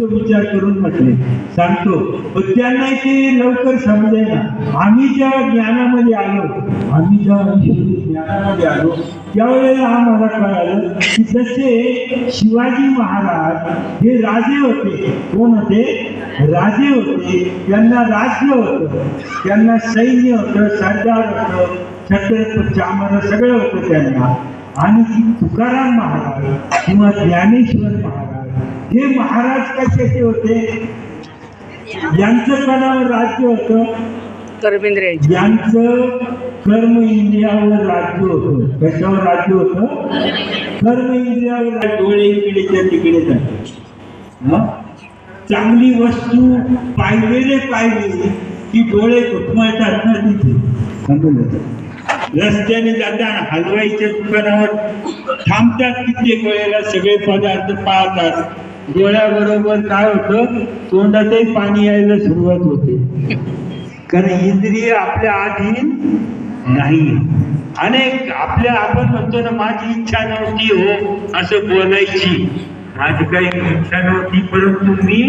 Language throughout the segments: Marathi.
विचार करून म्हटले सांगतो पण त्यांना ते लवकर समजेना. आम्ही ज्या ज्ञानामध्ये आलो आम्ही ज्या ज्ञानामध्ये आलो त्यावेळेला आम्हाला कळालं की जसे शिवाजी महाराज हे राजे होते कोण होते? राजे होते त्यांना राज्य होतं त्यांना सैन्य होतं सरदार होतं छत्रपती चामर सगळं होतं त्यांना. आणि ती तुकाराम महाराज किंवा ज्ञानेश्वर महाराज हे महाराज कशाचे होते? यांचं कणावर राज्य होतं. यांची. कर्म इंद्रियावर राज्य होतं. कशावर राज्य होतं? कर्म इंद्रियावर डोळे इकडेच्या तिकडे जातात? चांगली वस्तू पाहिलेले पाहिली की डोळे घुटमळतात ना तिथे. समजलं रस्त्याने जाताना हलवाईच्या दुकानावर थांबतात कित्येक वेळेला सगळे पदार्थ पाहतात. डोळ्याबरोबर काय होतं? तोंडातही पाणी यायला सुरुवात होते. कारण इंद्रिय आपल्या आधी नाही. अनेक आपल्या आपण म्हणतो ना माझी इच्छा नव्हती हो असं बोलायची. माझी काही इच्छा नव्हती परंतु मी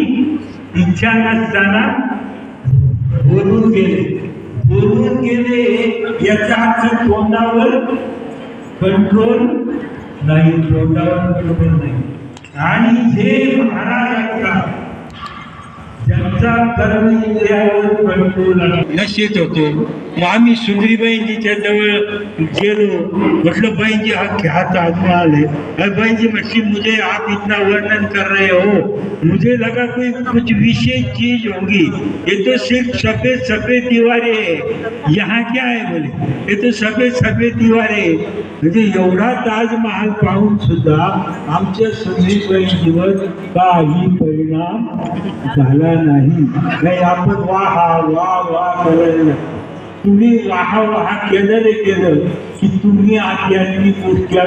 इच्छा नसताना बोलून गेले. बोलून गेले याचा अर्थ तोंडावर कंट्रोल नाही तोंडावर कंट्रोल नाही. आणि हे महाराज असतात ज्यांचा कर्म इंद्रियावर कंट्रोल नशेत होतो. मग आम्ही सुंदरीबाईंजीच्या जवळ गेलो. म्हटलं बाईंजी आपके हाथ आदमी आले. अरे बहन जी मुझे आप इतना वर्णन कर रहे हो. मुझे लगा कोई कुछ विशेष चीज होगी. ये तो सिर्फ सफेद सफेद दीवारें है. यहाँ क्या है? बोले। ये तो सफेद सफेद दीवारें है. म्हणजे एवढा ताजमहाल पाहून सुद्धा आमच्या सुंदरीबाईंजीवर काही परिणाम झाला नाही. नाही आपण वाहा वा वा करायला तुम्ही वाहा वाहा केलं रे केलं. की तुम्ही आध्यात्मिक गोष्टी